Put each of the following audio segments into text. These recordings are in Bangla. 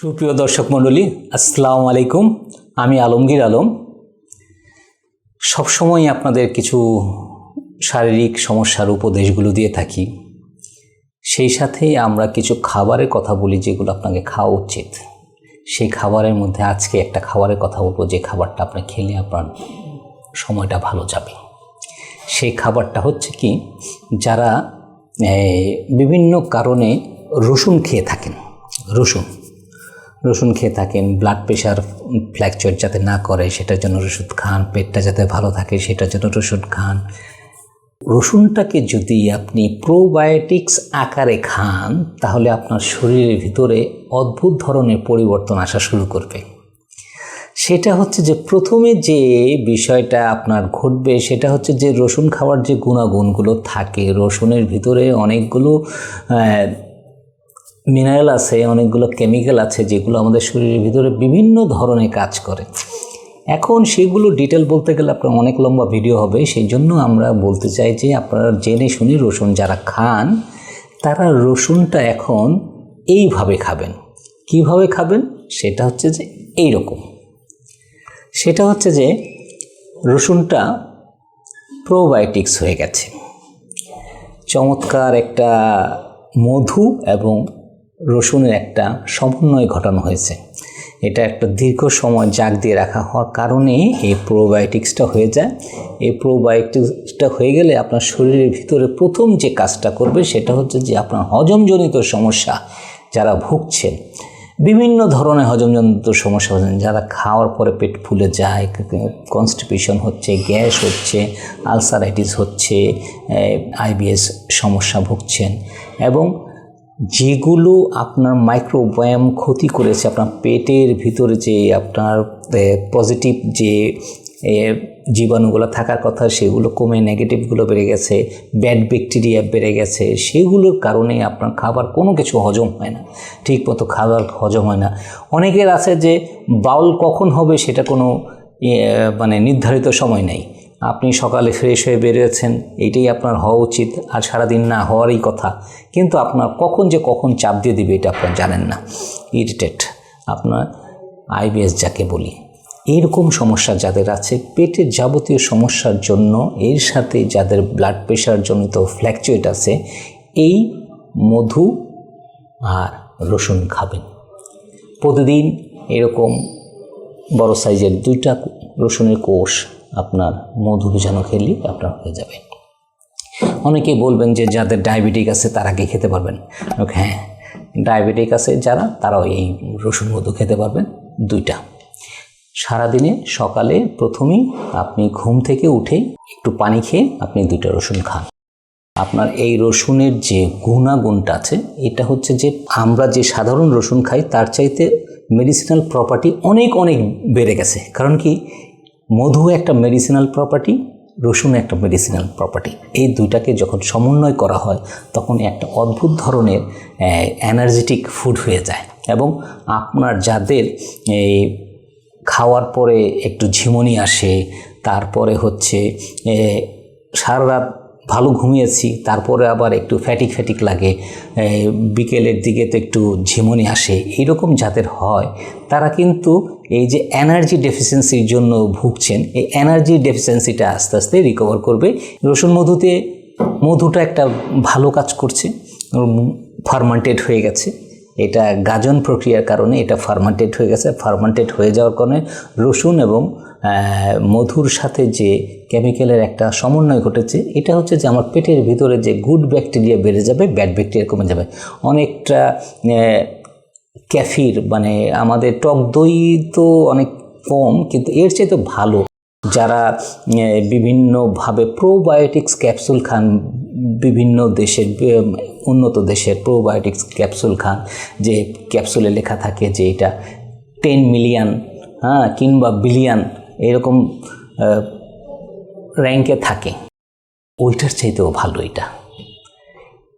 সুপ্রিয় দর্শক মণ্ডলী, আসসালামু আলাইকুম। আমি আলমগীর আলম। সবসময় আপনাদের কিছু শারীরিক সমস্যার উপদেশগুলো দিয়ে থাকি। সেই সাথে আমরা কিছু খাবারের কথা বলি যেগুলো আপনাকে খাওয়া উচিত। সেই খাবারের মধ্যে আজকে একটা খাবারের কথা বলব, যে খাবারটা আপনি খেলে আপনার সময়টা ভালো যাবে। সেই খাবারটা হচ্ছে কি, যারা বিভিন্ন কারণে রসুন খেয়ে থাকেন। রসুন। রসুন খেয়ে থাকেন ব্লাড প্রেশার ফ্ল্যাকচুয়েট যাতে না করে, সেটার জন্য রসুন খান, পেটটা যাতে ভালো থাকে, সেটার জন্য রসুন খান। রসুনটাকে যদি আপনি প্রোবায়োটিক্স আকারে খান, তাহলে আপনার শরীরের ভিতরে অদ্ভুত ধরনের পরিবর্তন আসা শুরু করবে। সেটা হচ্ছে যে প্রথমে যে বিষয়টা আপনার ঘটবে, সেটা হচ্ছে যে রসুন খাওয়ার যে গুণাগুণগুলো থাকে, রসুনের ভিতরে অনেকগুলো মিনারেল আছে, অনেকগুলো কেমিক্যাল আছে যেগুলো আমাদের শরীরের ভিতরে বিভিন্ন ধরনের কাজ করে। এখন সেগুলো ডিটেল বলতে গেলে আপনার অনেক লম্বা ভিডিও হবে, সেই জন্য আমরা বলতে চাই যে আপনারা জেনে শুনে রসুন যারা খান, তারা রসুনটা এখন এইভাবে খাবেন। কীভাবে খাবেন? সেটা হচ্ছে যে এই রকম সেটা হচ্ছে যে রসুনটা প্রোবায়োটিক্স হয়ে গেছে। চমৎকার একটা মধু এবং রসুনের একটা সমন্বয় ঘটানো হয়েছে। এটা একটা দীর্ঘ সময় জাগ দিয়ে রাখা হওয়ার কারণে এই প্রোবায়োটিক্সটা হয়ে যায়। এই প্রোবায়োটিক্সটা হয়ে গেলে আপনার শরীরের ভিতরে প্রথম যে কাজটা করবে সেটা হচ্ছে যে আপনার হজমজনিত সমস্যা যারা ভুগছেন, বিভিন্ন ধরনের হজমজনিত সমস্যা হচ্ছেন যারা খাওয়ার পরে পেট ফুলে যায় কনস্টিপেশন হচ্ছে, গ্যাস হচ্ছে আলসারাইটিস হচ্ছে আইবিএস সমস্যা ভুগছেন এবং যেগুলো আপনার মাইক্রোবায়াম ক্ষতি করেছে, আপনার পেটের ভিতরে যে আপনার পজিটিভ যে জীবাণুগুলো থাকার কথা, সেগুলো কমে নেগেটিভগুলো বেড়ে গেছে ব্যাড ব্যাকটেরিয়া বেড়ে গেছে, সেগুলোর কারণে আপনার খাবার কোনো কিছু হজম হয় না। ঠিক মতো খাবার হজম হয় না। অনেকের আছে যে, বাউল কখন হবে সেটা কোনো মানে নির্ধারিত সময় নেই। আপনি সকালে ফ্রেশ হয়ে বেরিয়েছেন এইটাই আপনার হওয়া উচিত। আর সারাদিন না হওয়ারই কথা। কিন্তু আপনার কখন যে কখন চাপ দিয়ে দিবে এটা আপনার জানেন না। ইরিটেট আপনার আইবিএস যাকে বলি। এইরকম সমস্যা যাদের আছে, পেটের যাবতীয় সমস্যার জন্য, এর সাথে যাদের ব্লাড প্রেশার জনিত ফ্ল্যাকচুয়েট আছে, এই মধু আর রসুন খাবেন। প্রতিদিন এরকম বড় সাইজের দুইটা রসুনের কোষ আপনার মধু ভিজানো খেলেই আপনার হয়ে যাবে। অনেকেই বলবেন যে যাদের ডায়াবেটিক আছে তারা কি খেতে পারবেন? হ্যাঁ ডায়াবেটিক আছে যারা, তারাও এই রসুন মধু খেতে পারবেন, দুইটা। সারাদিনে সকালে প্রথমেই আপনি ঘুম থেকে উঠে একটু পানি খেয়ে আপনি দুইটা রসুন খান। আপনার এই রসুনের যে গুণাগুণটা আছে, এটা হচ্ছে যে আমরা যে সাধারণ রসুন খাই, তার চাইতে মেডিসিনাল প্রপার্টি অনেক অনেক বেড়ে গেছে। কারণ কি? মধু একটা মেডিসিনাল প্রপার্টি রসুন একটা মেডিসিনাল প্রপার্টি এই দুইটাকে যখন সমন্বয় করা হয়, তখন একটা অদ্ভুত ধরনের এনার্জেটিক ফুড হয়ে যায় এবং আপনার যাদের, এই খাওয়ার পরে একটু ঝিমুনি আসে, তারপরে হচ্ছে সারা রাত ভালো ঘুমিয়েছি, তারপরে আবার একটু ফ্যাটিক ফ্যাটিক লাগে বিকেলের দিকে তো একটু ঝিমুনি আসে, এইরকম যাদের হয়, তারা কিন্তু এই যে এনার্জি ডেফিসিয়েন্সির জন্য ভুগছেন, এই এনার্জি ডেফিসিয়েন্সিটা আস্তে আস্তে রিকভার করবে। রসুন মধুতে, মধুটা একটা ভালো কাজ করছে ফার্মান্টেড হয়ে গেছে। এটা গাজন প্রক্রিয়ার কারণে এটা ফার্মান্টেড হয়ে গেছে ফার্মান্টেড হয়ে যাওয়ার কারণে রসুন এবং মধুর সাথে যে কেমিক্যালের একটা সমন্বয় ঘটেছে, এটা হচ্ছে যে আমার পেটের ভিতরে যে গুড ব্যাকটেরিয়া বেড়ে যাবে ব্যাড ব্যাকটেরিয়া কমে যাবে। অনেকটা ক্যাফির মানে আমাদের টক দই তো অনেক কম, কিন্তু এর চেয়ে তো ভালো, যারা বিভিন্নভাবে প্রোবায়োটিক্স ক্যাপসুল খান, বিভিন্ন দেশের উন্নত দেশের প্রোবায়োটিক্স ক্যাপসুল খান, যে ক্যাপসুলে লেখা থাকে যে এটা টেন মিলিয়ন হ্যাঁ কিংবা বিলিয়ন এরকম র্যাঙ্কে থাকে। ওইটার চাইতেও ভালো এটা।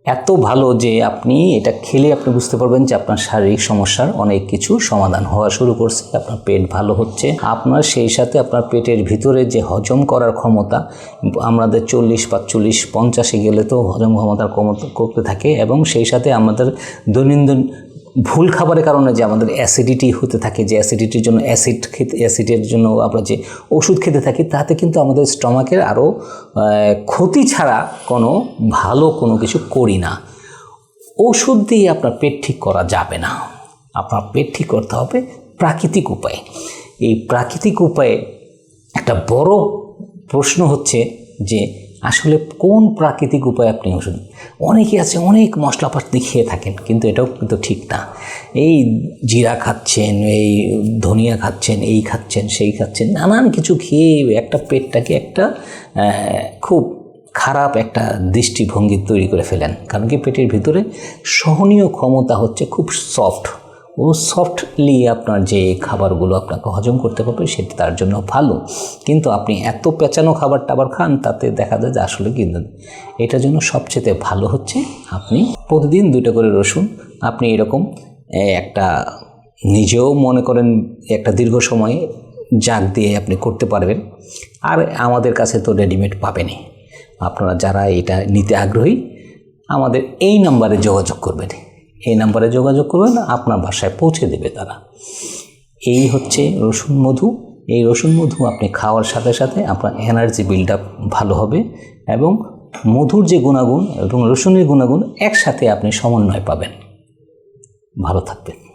এত ভালো যে আপনি এটা খেলে আপনি বুঝতে পারবেন যে আপনার শারীরিক সমস্যার অনেক কিছু সমাধান হওয়া শুরু করছে, আপনার পেট ভালো হচ্ছে। আপনার সেই সাথে আপনার পেটের ভিতরে যে হজম করার ক্ষমতা, আমাদের চল্লিশ, পাঁচচল্লিশ, পঞ্চাশে গেলে তো হজম ক্ষমতার ক্ষমতা করতে থাকে এবং সেই সাথে আমাদের দৈনন্দিন ভুল খাবারের কারণে যে আমাদের অ্যাসিডিটি হতে থাকে, যে অ্যাসিডিটির জন্য অ্যাসিড খেতে অ্যাসিডের জন্য আমরা যে ওষুধ খেতে থাকি, তাতে কিন্তু আমাদের স্টমাকের আরও ক্ষতি ছাড়া কোনো ভালো কোনো কিছু করি না। ওষুধ দিয়ে আপনার পেট ঠিক করা যাবে না। আপনার পেট ঠিক করতে হবে প্রাকৃতিক উপায়ে। এই প্রাকৃতিক উপায়ে একটা বড় প্রশ্ন হচ্ছে যে আসলে কোন প্রাকৃতিক উপায়ে আপনি ওষুধ অনেকে আছে, অনেক মশলাপাতি খেয়ে থাকেন, কিন্তু এটাও কিন্তু ঠিক না। এই জিরা খাচ্ছেন, এই ধনিয়া খাচ্ছেন, এই খাচ্ছেন, সেই খাচ্ছেন, নানান কিছু খেয়ে একটা পেটটাকে একটা খুব খারাপ একটা দৃষ্টিভঙ্গি তৈরি করে ফেলেন। কারণ কি পেটের ভিতরে সহনীয় ক্ষমতা হচ্ছে খুব সফট। ও সফটলি আপনার যে খাবারগুলো আপনাকে হজম করতে পারবে সেটা তার জন্য ভালো। কিন্তু আপনি এত পেঁচানো খাবার টাবার খান, তাতে দেখা যায় যে আসলে কিন্তু এটার জন্য সবচেয়ে ভালো হচ্ছে। আপনি প্রতিদিন দুটো করে রসুন, আপনি এরকম একটা নিজেও মনে করেন একটা দীর্ঘ সময়ে জাগ দিয়ে আপনি করতে পারবেন। আর আমাদের কাছে তো রেডিমেড পাবেনই। আপনারা যারা এটা নিতে আগ্রহী, আমাদের এই নাম্বারে যোগাযোগ করবেন। এই নাম্বারে যোগাযোগ করবেন, আপনার বাসায় পৌঁছে দেবে তারা। এই হচ্ছে রসুন মধু। এই রসুন মধু আপনি খাওয়ার সাথে সাথে আপনার এনার্জি বিল্ড আপ ভালো হবে এবং মধুর যে গুণাগুণ এবং রসুনের গুণাগুণ একসাথে আপনি সমন্বয় পাবেন। ভালো থাকবেন।